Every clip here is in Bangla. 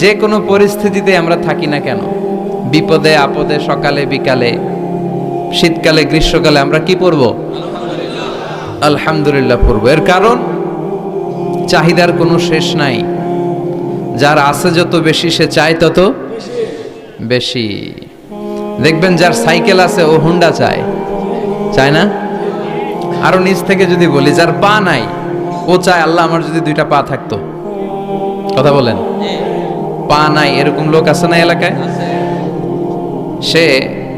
যে কোনো পরিস্থিতিতে আমরা থাকি না কেন? বিপদে, আপদে, সকালে, বিকালে, শীতকালে, গ্রীষ্মকালে আমরা কি পড়ব? আলহামদুলিল্লাহ পরব এর কারণ? চাহিদার কোনো শেষ নাই। যার আছে যত বেশি, সে চায় তত বেশি। দেখবেন যার সাইকেল আছে, ও হুন্ডা চায়। চায় না? আরও নিচ থেকে যদি বলি, যার পা নাই, ও চায়, আল্লাহ আমার যদি দুইটা পা থাকতো। কথা বলেন। পা নাই, এরকম লোক আছে না এলাকায়? সে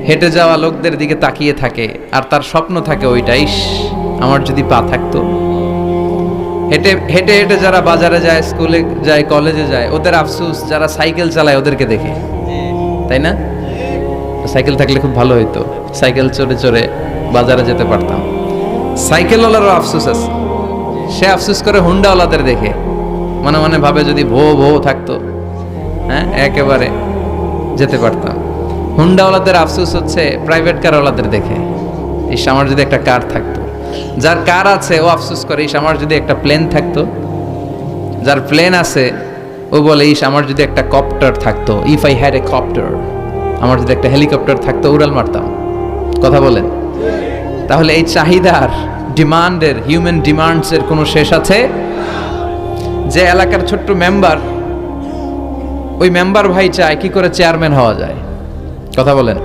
হেঁটে যাওয়া লোকদের দিকে তাকিয়ে থাকে, আর তার স্বপ্ন থাকে ওইটাই আমার যদি পা থাকতো। হেঁটে হেঁটে হেঁটে যারা বাজারে যায়, স্কুলে যায়, কলেজে যায়, ওদের আফসুস, যারা সাইকেল চালায় ওদেরকে দেখে। তাই না? সাইকেল থাকলে খুব ভালো হইতো, সাইকেল চড়ে চড়ে বাজারে যেতে পারতাম। সাইকেলওয়ালারও আফসোস আছে। সে আফসোস করে হুন্ডাওয়ালাদের দেখে। মনে মনে ভাবে যদি ভো ভো থাকতো। হ্যাঁ একেবারে যেতে পারতাম। হুন্ডাওয়ালাদের আফসোস হচ্ছে প্রাইভেট কারওয়ালাদের দেখে। ইস, আমার যদি একটা কার থাকতো। যার কার আছে, ও আফসোস করে, ইস, আমার যদি একটা প্লেন থাকতো। যার প্লেন আছে, ও বলে, ইস, আমার যদি একটা কপ্টার থাকতো if I had a copter আমার যদি একটা হেলিকপ্টার থাকতো, উড়াল মারতাম। কথা বলেন। তাহলে এই চাহিদার ডিমান্ডের হিউম্যান ডিমান্ডসের কোনো শেষ আছে? যে এলাকার ছোট্ট মেম্বার ওই মেম্বার ভাই চায়, কি করে চেয়ারম্যান হওয়া যায়? কথা বলেন।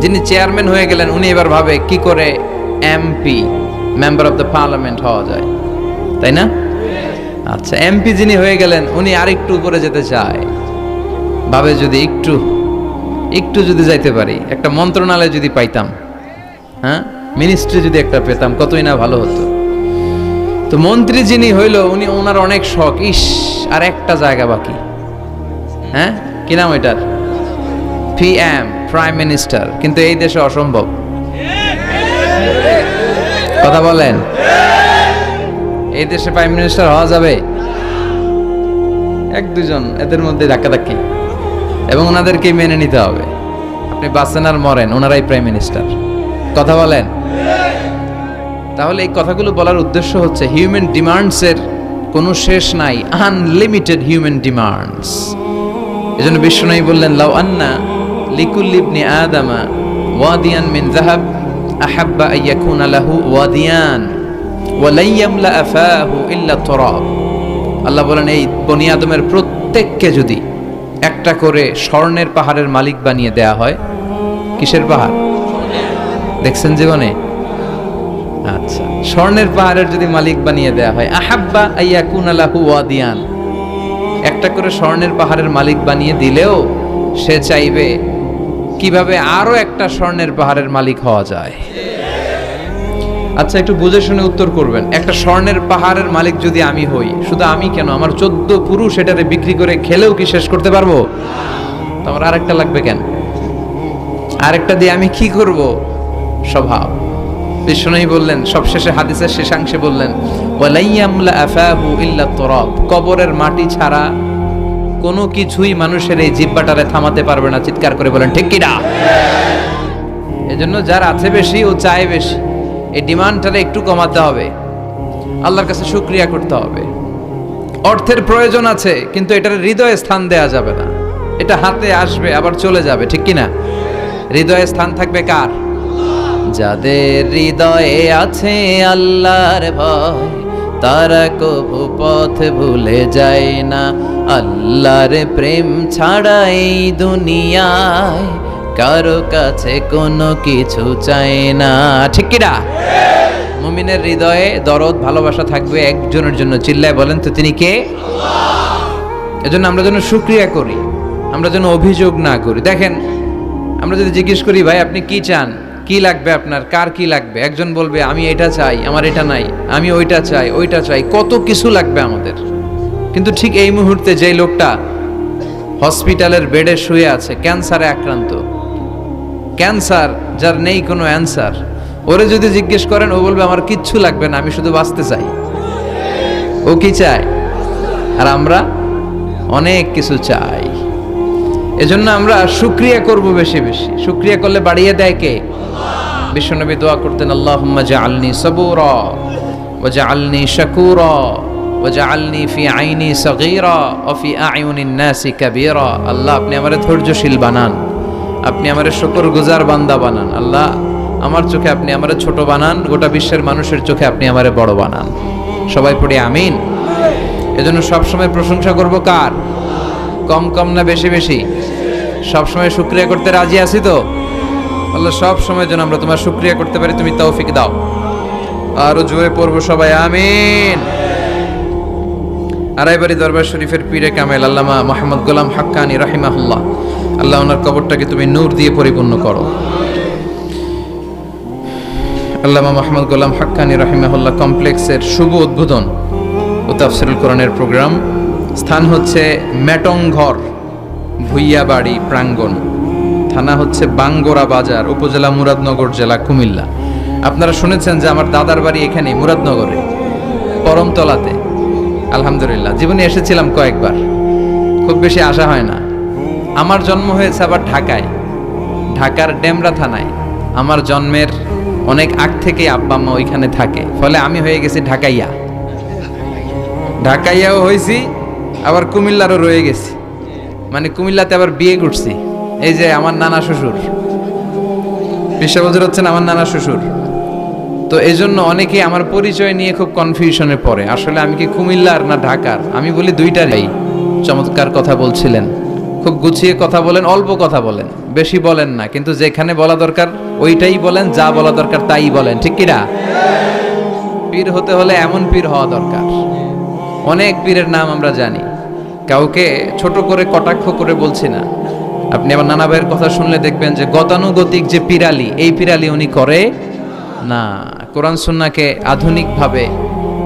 যিনি চেয়ারম্যান হয়ে গেলেন, উনি এবার ভাবে কি করে MP, member of the parliament হওয়া যায়। তাই না? আচ্ছা এমপি যিনি হয়ে গেলেন, উনি আর একটু উপরে যেতে চায়। ভাবে যদি একটু একটু যদি যাইতে পারি, একটা মন্ত্রণালয় যদি পাইতাম হ্যাঁ? মিনিস্ট্রি যদি একটা পেতাম, কতই না ভালো হতো। তো মন্ত্রী যিনি হইল, উনি ওনার অনেক শখ, ইস, আর একটা জায়গা বাকি। হ্যাঁ? কি নাম এটার? পিএম প্রাইম মিনিস্টার কিন্তু এই দেশে অসম্ভব। কথা বলেন। এই দেশে প্রাইম মিনিস্টার হওয়া যাবে? এক দুজন, এদের মধ্যে ধাক্কাধাক্কি। এবং ওনাদেরকে মেনে নিতে হবে। আপনি বাঁচেন আর মরেন, ওনারাই প্রাইম মিনিস্টার কথা বলেন। তাহলে এই কথাগুলো বলার উদ্দেশ্য হচ্ছে হিউম্যান ডিমান্ডসের কোনো শেষ নাই আনলিমিটেড হিউম্যান ডিমান্ডস এজন্য বিশ্বনবী বললেন, লাউ আন্না লিকুল ইবনি আদামা ওয়াদিয়ান মিন যাহাব, আহাব্বা আইয়াকুনা লাহু ওয়াদিয়ান, ওয়া লা ইয়ামলা আফাহু ইল্লা তুরাব। আল্লাহ বলেন, এই বনি আদমের প্রত্যেককে যদি একটা করে স্বর্ণের পাহাড়ের মালিক বানিয়ে দেয়া হয়, কিসের পাহাড়? দেখছেন জীবনে? আচ্ছা স্বর্ণের পাহাড়ের যদি মালিক বানিয়ে দেয়া হয়, আহাব্বা আইয়াকুন আলাহু ওয়াদিয়ান একটা করে স্বর্ণের পাহাড়ের মালিক বানিয়ে দিলেও সে চাইবে, কীভাবে আরও একটা স্বর্ণের পাহাড়ের মালিক হওয়া যায়? আচ্ছা একটু বুঝে শুনে উত্তর করবেন। একটা স্বর্ণের পাহাড়ের মালিক যদি আমি হই, শুধু আমি কেন? আমার চোদ্দ পুরুষ এটারে বিক্রি করে খেলেও কি শেষ করতে পারব? আমার আরেকটা লাগবে কেন? আরেকটা দিয়ে আমি কি করব? স্বভাব। বিষ্ণুই বললেন, সবশেষে হাদিসের শেষাংশে বললেন কবরের মাটি ছাড়া কোনো কিছুই মানুষের এই জিব্বাটারে থামাতে পারবে না। চিৎকার করে বলেন, ঠিক কিনা? এজন্য যার আছে বেশি, ও চায় বেশি। এই ডিমান্ডটারে একটু কমাতে হবে। আল্লাহর কাছে শুক্রিয়া করতে হবে। অর্থের প্রয়োজন আছে, কিন্তু এটার হৃদয়ে স্থান দেয়া যাবে না। এটা হাতে আসবে, আবার চলে যাবে, ঠিক কিনা? হৃদয়ে স্থান থাকবে কার? যাদের হৃদয়ে আছে আল্লাহর ভয় তারা কবু পথ ভুলে যায় না। আল্লাহর প্রেম ছাড়া এই দুনিয়ায় কারও কাছে কোনো কিছু চায় না। ঠিক কিনা মুমিনের হৃদয়ে দরদ, ভালোবাসা থাকবে একজনের জন্য। চিল্লায় বলেন তো, তিনি কে? এজন্য আমরা যেন শুক্রিয়া করি, আমরা যেন অভিযোগ না করি। দেখেন, আমরা যদি জিজ্ঞেস করি, ভাই, আপনি কি চান? কি লাগবে আপনার? কার কি লাগবে? একজন বলবে, আমি এটা চাই, আমার এটা নাই, আমি ওইটা চাই ওইটা চাই। কত কিছু লাগবে আমাদের। কিন্তু ঠিক এই মুহূর্তে যেই লোকটা হসপিটালের বেডে শুয়ে আছে, ক্যান্সারে আক্রান্ত। ক্যান্সার, যার নেই কোনো অ্যান্সার। ওরে যদি জিজ্ঞেস করেন, ও বলবে, আমার কিচ্ছু লাগবে না, আমি শুধু বাঁচতে চাই। ও কি চায়? আর আমরা অনেক কিছু চাই। এজন্য আমরা শুক্রিয়া করব বেশি বেশি। শুক্রিয়া করলে বাড়িয়ে দেয় কে? বিশ্বনবী দোয়া করতেন, আল্লাহুম্মা জাআলনি সাবুরা ওয়া জাআলনি শাকুরা ওয়াজআলনি ফি আইনি সগীরা ওয়া ফি আয়ুনিন নাসি কাবীরা। আল্লাহ, আপনি আমারে ধৈর্যশীল বানান, আপনি আমারে শুকরগুজার বান্দা বানান। আল্লাহ, আমার চোখে আপনি আমারে ছোট বানান, গোটা বিশ্বের মানুষের চোখে আপনি আমারে বড় বানান। সবাই পড়ি আমিন। এজন্য সবসময় প্রশংসা করব কার? কম কম না বেশি বেশি? সবসময় শুক্রিয়া করতে রাজি আছি তো? আল্লাহ সব সময় যেন আমরা তোমার শুক্রিয়া করতে পারি, তুমি তৌফিক দাও। আরও জোরে পড়ব সবাই, আমিন। আড়াইবাড়ি দরবার শরীফের পীরে কামেল আল্লামা মোহাম্মদ গোলাম হাক্কানি রাহিমাহুল্লাহ। আল্লাহ ওনার কবরটাকে তুমি নূর দিয়ে পরিপূর্ণ করো। আল্লামা মোহাম্মদ গোলাম হাক্কানি রাহিমাহুল্লাহ কমপ্লেক্সের শুভ উদ্বোধন ও তাফসিরুল কোরআনের প্রোগ্রাম। স্থান হচ্ছে মেটংঘর ভুইয়াবাড়ি, প্রাঙ্গণ। থানা হচ্ছে বাঙ্গোরা বাজার, উপজেলা মুরাদনগর জেলা কুমিল্লা। আপনারা শুনেছেন যে আমার দাদার বাড়ি এখানে মুরাদনগরে, পরমতলাতে। আলহামদুলিল্লাহ, জীবনে এসেছিলাম কয়েকবার। খুব বেশি আসা হয় না। আমার জন্ম হয়েছে আবার ঢাকায়, ঢাকার ডেমরা থানায়। আমার জন্মের অনেক আগ থেকে আব্বা আম্মা ওইখানে থাকে, ফলে আমি হয়ে গেছি ঢাকাইয়া। ঢাকাইয়াও হয়েছি, আবার কুমিল্লারও রয়ে গেছি। মানে কুমিল্লাতে আবার বিয়ে করছি। এই যে আমার নানা শ্বশুর। বিশ্ববজুর হচ্ছেন আমার নানা শ্বশুর। তো এই জন্য অনেকেই আমার পরিচয় নিয়ে খুব কনফিউশনে পড়ে। আসলে আমি কি কুমিল্লার না ঢাকার? আমি বলি দুইটারই। চমৎকার কথা বলছিলেন। খুব গুছিয়ে কথা বলেন, অল্প কথা বলেন। বেশি বলেন না, কিন্তু যেখানে বলা দরকার, ওইটাই বলেন, যা বলা দরকার তাই বলেন। ঠিক কিনা পীর হতে হলে এমন পীর হওয়া দরকার। অনেক পীরের নাম আমরা জানি। কাউকে ছোট করে কটাক্ষ করে বলছি না। আপনি আমার নানা ভাইয়ের কথা শুনলে দেখবেন যে গতানুগতিক যে পিরালি এই পিরালি উনি করে না। কোরআন সুন্নাকে আধুনিকভাবে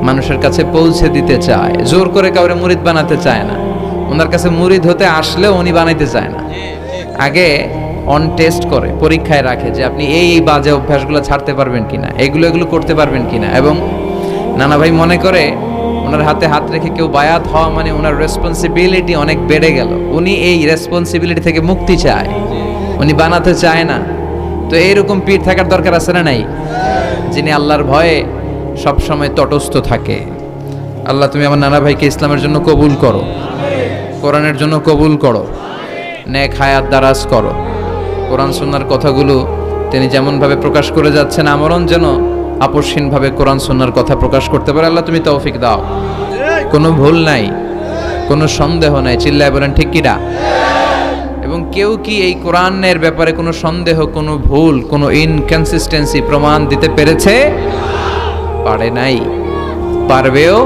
মানুষের কাছে পৌঁছে দিতে চায়। জোর করে কাউরে মুরিদ বানাতে চায় না। ওনার কাছে মুরিদ হতে আসলেও উনি বানাইতে চায় না। আগে অন টেস্ট করে পরীক্ষায় রাখে যে আপনি এই এই বাজে অভ্যাসগুলো ছাড়তে পারবেন কিনা এগুলো এগুলো করতে পারবেন কিনা। এবং নানা ভাই মনে করে ওনার হাতে হাত রেখে কেউ বায়াত হওয়া মানে ওনার রেসপন্সিবিলিটি অনেক বেড়ে গেল। উনি এই রেসপন্সিবিলিটি থেকে মুক্তি চায়। উনি বানাতে চায় না। তো এইরকম পীর থাকার দরকার আছে না নাই? যিনি আল্লাহর ভয়ে সব সময় তটস্থ থাকে। আল্লাহ, তুমি আমার নানা ভাইকে ইসলামের জন্য কবুল করো। কোরআনের জন্য কবুল করো। নেক হায়াত দারাজ করো। কোরআন, সুন্নার কথাগুলো তিনি যেমনভাবে প্রকাশ করে যাচ্ছেন আমরণ যেন আপসহীনভাবে কোরআন সুন্নার কথা প্রকাশ করতে পারে, আল্লাহ তুমি তৌফিক দাও। কোনো ভুল নাই, কোনো সন্দেহ নাই, চিল্লায় বলেন, ঠিক কিনা এবং কেউ কি এই কোরআনের ব্যাপারে কোনো সন্দেহ, কোনো ভুল, কোনো ইনকনসিস্টেন্সি প্রমাণ দিতে পেরেছে? পারে নাই। পারবেও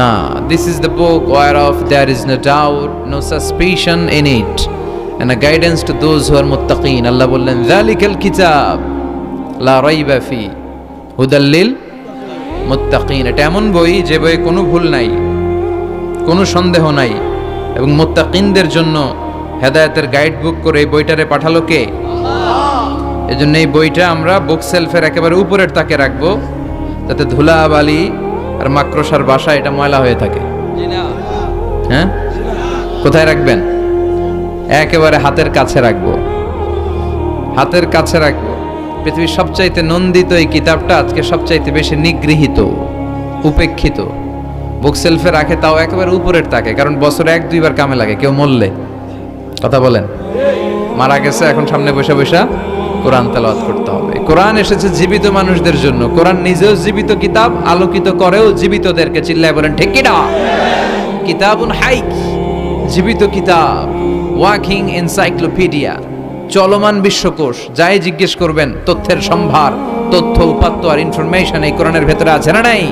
না। This is the book whereof there is no doubt no suspicion in it a guidance to those who are muttaqin Allah বললেন যালিকাল কিতাব লা রাইবা ফি হুদাল্লিল মুত্তাকিন। এটা এমন বই যে বইয়ে কোনো ভুল নাই কোনো সন্দেহ নাই। এবং মোত্তাকিনদের জন্য হেদায়েতের গাইড বুক করে এই বইটারে পাঠালো কে? এজন্য এই বইটা আমরা বুক সেলফের একেবারে উপরের তাকে রাখব যাতে ধুলা বালি আর মাকড়সার বাসা এটা ময়লা হয়ে থাকে। হ্যাঁ? কোথায় রাখবেন? একেবারে হাতের কাছে রাখব। হাতের কাছে রাখব। পৃথিবীর সবচাইতে নন্দিত এই কিতাবটা আজকে সবচাইতে বেশি নিগৃহীত, উপেক্ষিত। বুক সেলফে রাখে, তাও একেবারে উপরের তাকে, কারণ বছরে এক, দুইবার কামে লাগে, কেউ মরলে। কথা বলেন। মারা গেছে, এখন সামনে বসে বসে কোরআন তেলাওয়াত করতে হবে। কোরআন এসেছে জীবিত মানুষদের জন্য। কোরআন নিজেও জীবিত কিতাব, আলোকিত করেও জীবিতদেরকে চিল্লায় বলেন, ঠিক কিনা? কিতাবুন হাইক, জীবিত কিতাব, ওয়াকিং এনসাইক্লোপিডিয়া। চলমান বিশ্বকোষ, যাই জিজ্ঞেস করবেন, তথ্যের সম্ভার, তথ্য, উপাত্ত আর ইনফরমেশন এই কোরআনের ভেতরে আছে না নাই?